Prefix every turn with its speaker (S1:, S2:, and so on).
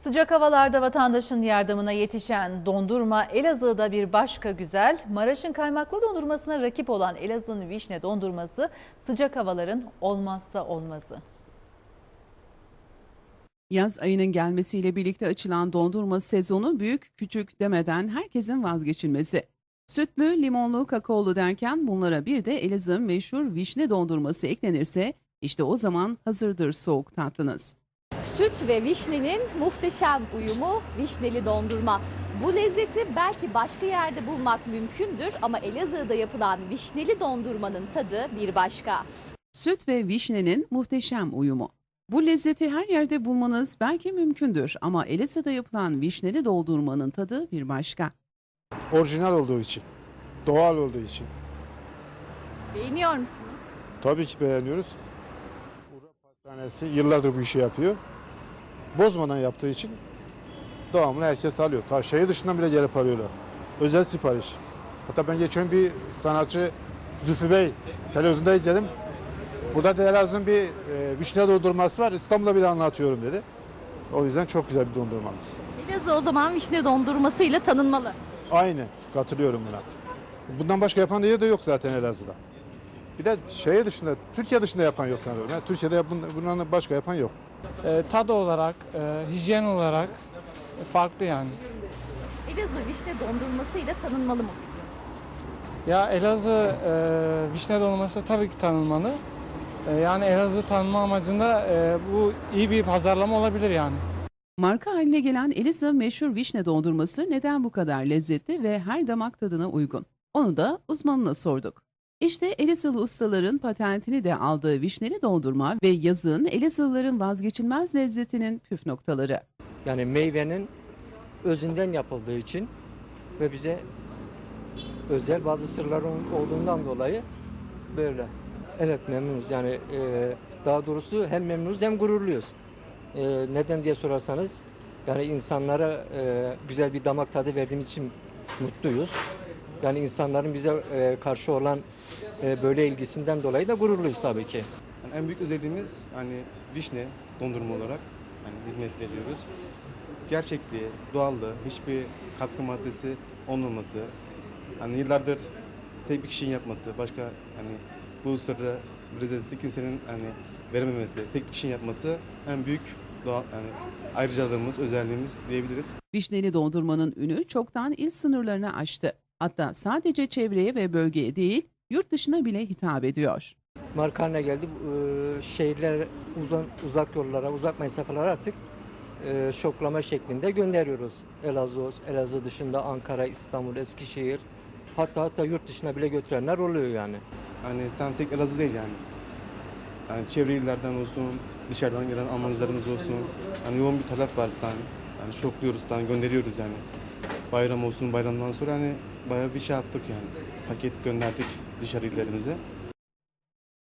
S1: Sıcak havalarda vatandaşın yardımına yetişen dondurma Elazığ'da bir başka güzel. Maraş'ın kaymaklı dondurmasına rakip olan Elazığ'ın vişne dondurması sıcak havaların olmazsa olmazı.
S2: Yaz ayının gelmesiyle birlikte açılan dondurma sezonu büyük küçük demeden herkesin vazgeçilmesi. Sütlü, limonlu, kakaolu derken bunlara bir de Elazığ'ın meşhur vişne dondurması eklenirse işte o zaman hazırdır soğuk tatlınız.
S3: Süt ve vişnenin muhteşem uyumu vişneli dondurma. Bu lezzeti belki başka yerde bulmak mümkündür ama Elazığ'da yapılan vişneli dondurmanın tadı bir başka.
S2: Süt ve vişnenin muhteşem uyumu. Bu lezzeti her yerde bulmanız belki mümkündür ama Elazığ'da yapılan vişneli doldurmanın tadı bir başka.
S4: Orijinal olduğu için, doğal olduğu için.
S3: Beğeniyor musunuz?
S4: Tabii ki beğeniyoruz. Pastanesi yıllardır bu işi yapıyor. Bozmadan yaptığı için devamlı herkes alıyor. Ta şehir dışından bile gelip alıyorlar. Özel sipariş. Hatta ben geçen bir sanatçı Zülfü Bey televizyonda izledim. Burada da Elazığ'ın bir e, vişne dondurması var. İstanbul'da bile anlatıyorum dedi. O yüzden çok güzel bir dondurmamız.
S3: Elazığ o zaman vişne dondurmasıyla tanınmalı.
S4: Aynı. Katılıyorum buna. Bundan başka yapan yer de yok zaten Elazığ'da. Bir de şehir dışında, Türkiye dışında yapan yok sanıyorum. Yani Türkiye'de yap- bundan başka yapan yok.
S5: E, tad olarak, e, hijyen olarak e, farklı yani.
S3: Elazığ vişne dondurmasıyla tanınmalı mı?
S5: Ya Elazığ e, vişne dolması tabii ki tanınmalı. E, yani Elazığ tanınma amacında e, bu iyi bir pazarlama olabilir yani.
S2: Marka haline gelen Elazığ meşhur vişne dondurması neden bu kadar lezzetli ve her damak tadına uygun? Onu da uzmanına sorduk. İşte Elazığlı ustaların patentini de aldığı vişneli dondurma ve yazın Elazığlıların vazgeçilmez lezzetinin püf noktaları.
S6: Yani meyvenin özünden yapıldığı için ve bize özel bazı sırlar ol- olduğundan dolayı böyle. Evet memnunuz yani e, daha doğrusu hem memnunuz hem gururluyuz. E, neden diye sorarsanız yani insanlara e, güzel bir damak tadı verdiğimiz için mutluyuz. Yani insanların bize e, karşı olan e, böyle ilgisinden dolayı da gururluyuz tabii ki.
S7: Yani en büyük özelliğimiz hani vişne dondurma olarak hani hizmet veriyoruz. Gerçekliği, doğallığı, hiçbir katkı maddesi olmaması, hani yıllardır tek bir kişinin yapması, başka hani bu sırrı lezzeti kimsenin hani verememesi, tek bir kişinin yapması en büyük doğal yani ayrıcalığımız, özelliğimiz diyebiliriz.
S2: Vişneli dondurmanın ünü çoktan il sınırlarını aştı. Hatta sadece çevreye ve bölgeye değil, yurt dışına bile hitap ediyor.
S6: marka haline geldi. Ee, şehirler uzak, uzak yollara, uzak mesafelere artık e, şoklama şeklinde gönderiyoruz. Elazığ, Elazığ dışında Ankara, İstanbul, Eskişehir hatta hatta yurt dışına bile götürenler oluyor yani.
S7: Hani İstanbul tek Elazığ değil yani. Yani çevre illerden olsun, dışarıdan gelen Almancılarımız olsun. Hani yoğun bir talep var İstanbul. Yani şokluyoruz İstanbul, gönderiyoruz yani. Bayram olsun, bayramdan sonra hani bayağı bir şey yaptık yani. Paket gönderdik dışarı illerimize.